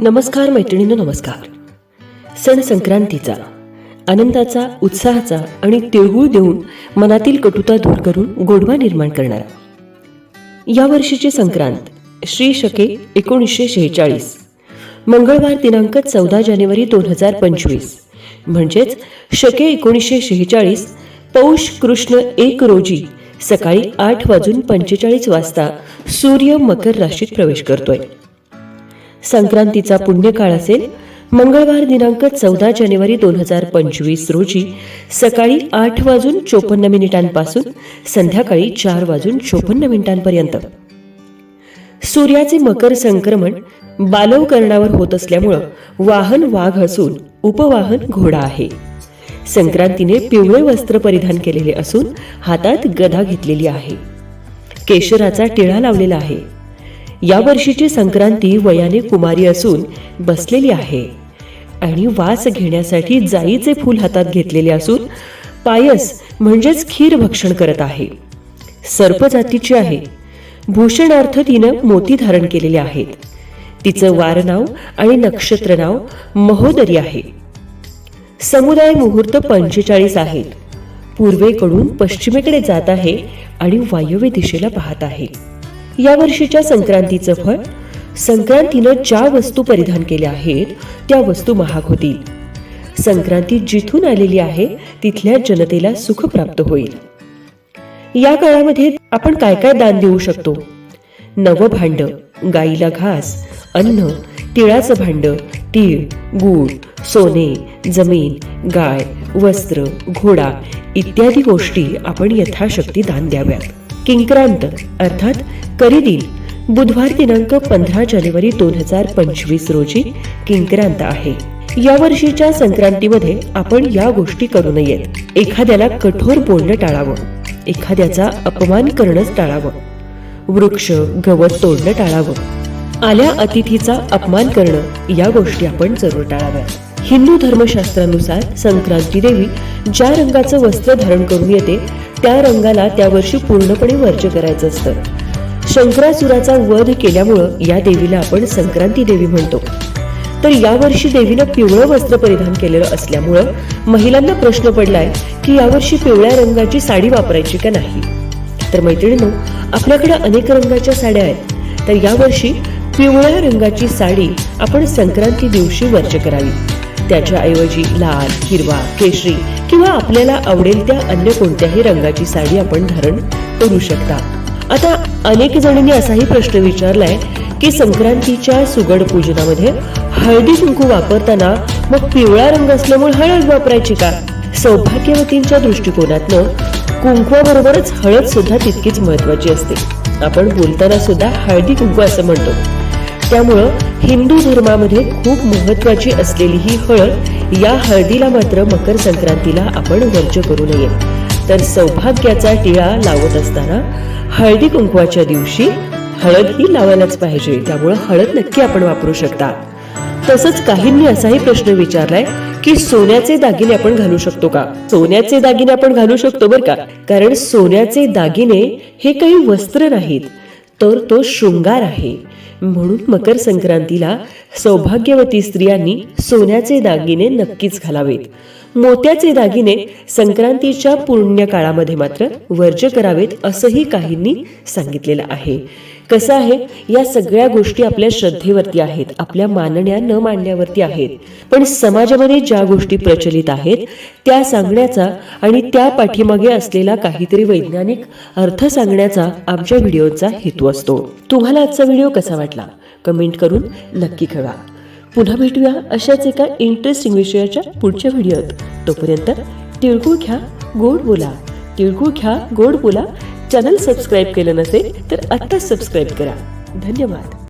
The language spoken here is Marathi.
नमस्कार मैत्रिणींनो नमस्कार. सण संक्रांतीचा आनंदाचा उत्साहाचा आणि तिळगुळ देऊन मनातील कटुता दूर करून गोडवा निर्माण करणारा. या वर्षीची संक्रांत श्री शके एकोणीसशे शेहेचाळीस. मंगळवार दिनांक चौदा जानेवारी दोन हजार पंचवीस. म्हणजेच शके एकोणीसशे शेहेचाळीस पौष कृष्ण एक रोजी सकाळी आठ वाजून पंचेचाळीस वाजता सूर्य मकर राशीत प्रवेश करतोय. संक्रांतीचा पुण्यकाळ असेल मंगळवार दिनांक चौदा जानेवारी दोन हजार पंचवीस रोजी सकाळी आठ वाजून चोपन्न मिनिटांपासून संध्याकाळी चार वाजून चोपन्न मिनिटांपर्यंत. सूर्याचे मकर संक्रमण बालवकरणावर होत असल्यामुळं वाहन वाघ असून उपवाहन घोडा आहे. संक्रांतीने पिवळे वस्त्र परिधान केलेले असून हातात गदा घेतलेली आहे. केशराचा टिळा लावलेला आहे. या वर्षीची संक्रांती वयाने कुमारी असून बसलेली आहे. आणि वास घेण्यासाठी जाईचे फूल हातात घेतलेले असून पायस म्हणजेच खीर भक्षण करत आहे. सर्प जातीची आहे. भूषणार्थ तिनं मोती धारण केलेले आहेत. तिचं वार नाव आणि नक्षत्र नाव महोदरी आहे. समुदाय मुहूर्त पंचेचाळीस आहेत. पूर्वेकडून पश्चिमेकडे जात आहे आणि वायव्य दिशेला पाहत आहे. या वर्षीच्या संक्रांतीचं फळ? संक्रांतीनं ज्या वस्तू परिधान केल्या आहेत त्या वस्तू महाग होतील. संक्रांती जिथून आलेली आहे तिथल्या जनतेला सुख प्राप्त होईल. या काळामध्ये आपण काय काय दान देऊ शकतो? नवं भांड गाईला घास अन्न तिळाचं भांड तीळ गूळ सोने जमीन गाय वस्त्र घोडा इत्यादी गोष्टी आपण यथाशक्ती दान द्याव्यात. किंक्रांत अर्थात करिदिल बुधवार दिनांक पंधरा जानेवारी दोन हजार पंचवीस रोजी किंक्रांत आहे. या वर्षीच्या संक्रांतीमध्ये आपण या गोष्टी करू नयेत. एखाद्याला कठोर बोलणं टाळावं. एखाद्याचा अपमान करणंच टाळावं. वृक्ष गवत तोडणं टाळावं. आल्या अतिथीचा अपमान करणं या गोष्टी आपण जरूर टाळाव्या हिंदू धर्मशास्त्रानुसार संक्रांती देवी ज्या रंगाचं वस्त्र धारण करून येते त्या रंगाला त्या वर्षी पूर्णपणे वर्ज करायचं असतं. शंकरासुराचा वध केल्यामुळं या देवीला आपण संक्रांती देवी म्हणतो. तर यावर्षी देवीनं पिवळं वस्त्र परिधान केलेलं असल्यामुळं महिलांना प्रश्न पडलाय की यावर्षी पिवळ्या रंगाची साडी वापरायची का नाही? तर मैत्रिणींनो आपल्याकडे अनेक रंगाच्या साड्या आहेत. तर यावर्षी पिवळ्या रंगाची साडी आपण संक्रांती दिवशी वर्ज करावी. त्याच्या ऐवजी लाल हिरवा केशरी किंवा आपल्याला आवडेल त्या अन्य कोणत्याही रंगाची साडी आपण धारण करू शकता. आता अनेक जणांनी असाही प्रश्न विचारलाय की संक्रांतीच्या सुगड पूजनामध्ये हळदी कुंकू वापरताना मग पिवळा रंग असल्यामुळे हळद वापरायची का? सौभाग्यवतींच्या दृष्टिकोनातनं कुंकवाबरोबरच हळद सुद्धा तितकीच महत्वाची असते. आपण बोलताना सुद्धा हळदी कुंकू असं म्हणतो. त्यामुळं हिंदू धर्मामध्ये खूप महत्वाची असलेली ही हळद या हळदीला मात्र मकर संक्रांतीला आपण वर्ज करू नये. तर सौभाग्याचा टिळा लावत असताना हळदी कुंकवाच्या दिवशी हळद ही लावायलाच पाहिजे त्यामुळं हळद नक्की आपण वापरू शकता. तसंच काहींनी असाही प्रश्न विचारलाय की सोन्याचे दागिने आपण घालू शकतो का? सोन्याचे दागिने आपण घालू शकतो बरं का? कारण सोन्याचे दागिने हे काही वस्त्र नाहीत तर तो शृंगार आहे. म्हणून मकर संक्रांतीला सौभाग्यवती स्त्रियांनी सोन्याचे दागिने नक्कीच घालावेत. मोत्याचे दागिने संक्रांतीच्या पुण्य काळामध्ये मात्र वर्ज करावेत असंही काहींनी सांगितलेलं आहे. कसं आहे? या सगळ्या गोष्टी आपल्या श्रद्धेवरती आहेत आपल्या मानण्या न मांडण्यावरती आहेत. पण समाजामध्ये ज्या गोष्टी प्रचलित आहेत त्या सांगण्याचा आणि त्या पाठीमागे असलेला काहीतरी वैज्ञानिक अर्थ सांगण्याचा आमच्या व्हिडिओचा हेतू असतो. तुम्हाला आजचा व्हिडिओ कसा वाटला? कमेंट करून नक्की कळवा. पुन्हा भेटूया अशाच एका इंटरेस्टिंग विषयाच्या पुढच्या व्हिडिओत. तोपर्यंत तिळगुळ घ्या गोड बोला. तिळगुळ घ्या गोड बोला. चॅनल सबस्क्राईब केलं नसेल तर आत्ताच सबस्क्राईब करा. धन्यवाद.